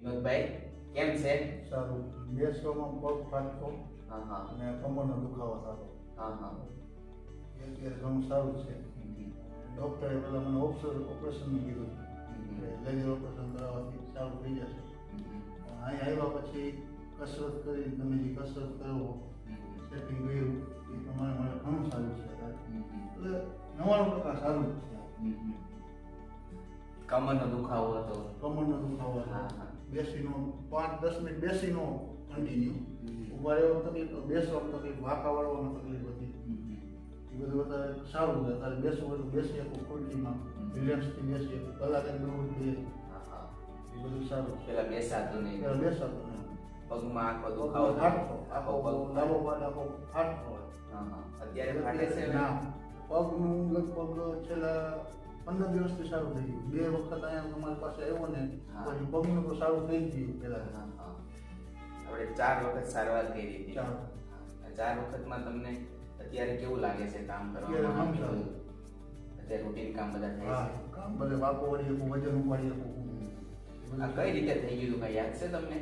વિનોદભાઈ કેમ છે? સારું. બેસવામાં પગ ફાટતો હા હા. અને કમરનો દુખાવો થતો. હા હા. એ ઘણું સારું છે. ડૉક્ટરે પહેલાં મને ઓપરેશન ઓપરેશનનું કીધું. લેઝર ઓપરેશન કરાવવાથી સારું થઈ જશે. અહીં આવ્યા પછી કસરત કરી તમે જે કસરત કરો સેટિંગ કર્યું એ પ્રમાણે મને ઘણું સારું છે. એટલે નવ્વાણું ટકા સારું છે. કમરનો દુખાવો હતો. કમરનો દુખાવો હા, હતો. બેસીનો પાંચ દસ મિનિટ બેસીનો કન્ટિન્યુ ઊભા રહેવામાં તકલીફ બેસવા તકલીફ વાંકા વાળવામાં તકલીફ હતી. એ બધું વધારે સારું છે. અત્યારે બેસવું હોય તો બેસી શકું ખુરશીમાં રિલેક્સથી બેસી શકું કલાક હા એ બધું સારું પેલા બેસાતું નહીં. પેલા બેસાતું નહીં. પગમાં આખો દુખાવો આખો આખો પગ ડાબો પાટ આખો ફાટતો હોય. અત્યારે ફાટે છે ના. પગનું લગભગ છેલ્લા પંદર દિવસથી સારું થઈ ગયું. બે વખત અહીંયા તમારી પાસે આવ્યો ને. પછી પગનું તો સારું થઈ ગયું પેલા આપણે ચાર વખત સારવાર કરી હતી. ચાર. વખતમાં વખતમાં તમને અત્યારે કેવું લાગે છે કામ કરવામાં? અત્યારે રૂટીન કામ બધા થાય છે? કામ બધે બાપો વળી શકું વજન ઉપાડી શકું આ કઈ રીતે થઈ ગયું કઈ યાદ છે તમને?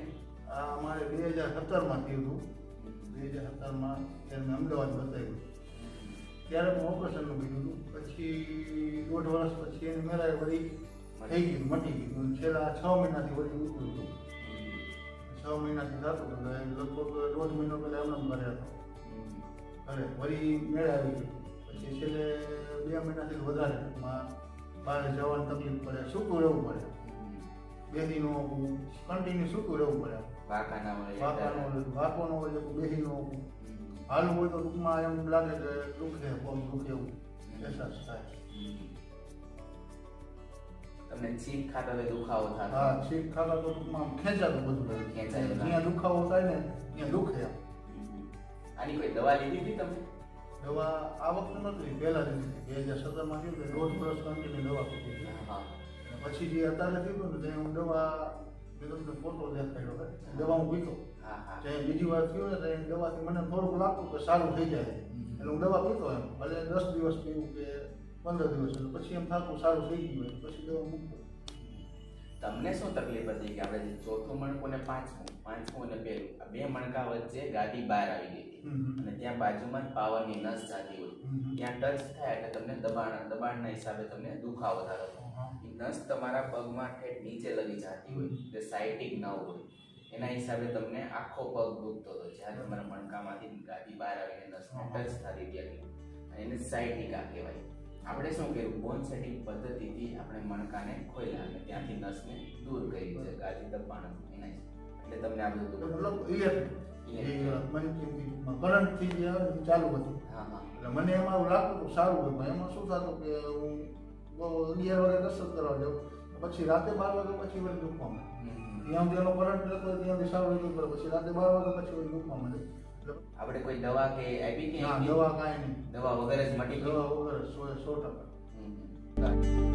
આ અમારે બે હજાર સત્તરમાં થયું હતું. બે હજાર સત્તરમાં ત્યારે અમદાવાદ બતાવ્યું ત્યારે પણ ઓપરેશનનું કીધું હતું. પછી દોઢ વર્ષ પછી એની મેળાએ વળી થઈ ગયું મટી ગયું છેલ્લા છ મહિનાથી વળી ઉતર્યું હતું. છ મહિનાથી થતું હતું લગભગ દોઢ મહિનો પહેલાં એમને ઘરે હતો. અરે વળી મેળા આવી ગઈ. પછી છેલ્લે બે મહિનાથી વધારે બહાર જવાની તકલીફ પડે સૂકું રહેવું પડે. બે દિનો કન્ટિન્યુ સૂકું રહેવું પડે. વાંકાનો વાંકોનો હોય હાલવું હોય તો ટૂંકમાં એમ લાગે કે દુખે પગ દુઃખ એવું અહેસાસ થાય તમને છીંક ખાતા હોય દુખાવો થાય હા છીક ખાતા તો ટૂંકમાં ખેંચાતું બધું. ખેંચાય. જ્યાં દુખાવો થાય ને ત્યાં દુખે. આની કોઈ દવા લીધી હતી તમે દવા આ વખતે નથી પહેલા લીધી બે હજાર સત્તરમાં કે દોઢ વર્ષ કન્ટિન્યુ દવા પીધી હા પછી જે અત્યારે કીધું ને હું દવા મેં તમને ફોટો દેખાડ્યો દવા હું પીતો હા બીજી વાર થયું ને તો એ દવાથી મને થોડુંક લાગતું કે સારું થઈ જાય. એટલે હું દવા પીતો એમ. ભલે દસ દિવસ પીવું કે પંદર દિવસ એટલે પછી એમ થાતું સારું થઈ ગયું પછી દવા મૂકતો તમને શું તકલીફ હતી કે આપણે જે ચોથું મણકું ને પાંચમું? પાંચમું અને પહેલું. આ બે મણકા વચ્ચે ગાદી બહાર આવી ગઈ હતી. અને ત્યાં બાજુમાં જ પાવરની નસ જાતી હોય. ત્યાં ટચ થાય એટલે તમને દબાણ દબાણના હિસાબે તમને દુખાવો થતો નસ તમારા પગમાં ઠેઠ નીચે લગી જતી હોય એટલે સાઇટિક ન હોય. એના હિસાબે તમને આખો પગ દુખતો હતો. જ્યારે તમારા મણકામાંથી ગાદી બહાર આવીને નસને ટચ થતી હતી. અને એને સાઇટિકા કહેવાય. આપણે શું કર્યું? બોન સેટિંગ પદ્ધતિથી આપણે મણકાને ખોલ્યા અને ત્યાંથી નસને દૂર કરી છે ગાદી દબાણ એટલે તમને આ બધું મતલબ ઇલેક્ટ્રિક કરંટથી જે ચાલુ હતું. હા હા. એટલે મને એમાં એવું લાગતું સારું હતું. એમાં શું થતું કે હું અગિયાર વાગે કસરત કરવા જાઉં પછી રાતે બાર વાગે પછી વળી દુખવા માંડે ત્યાં સુધી એનો કરંટ રહેતો ત્યાં ત્યાંથી સારું રહેતું પછી રાતે બાર વાગે પછી વળી દુખવા માંડે એટલે આપણે કોઈ દવા કે આપી કે દવા કાંઈ નહીં. દવા વગર જ મટી દવા વગર સો સો ટકા.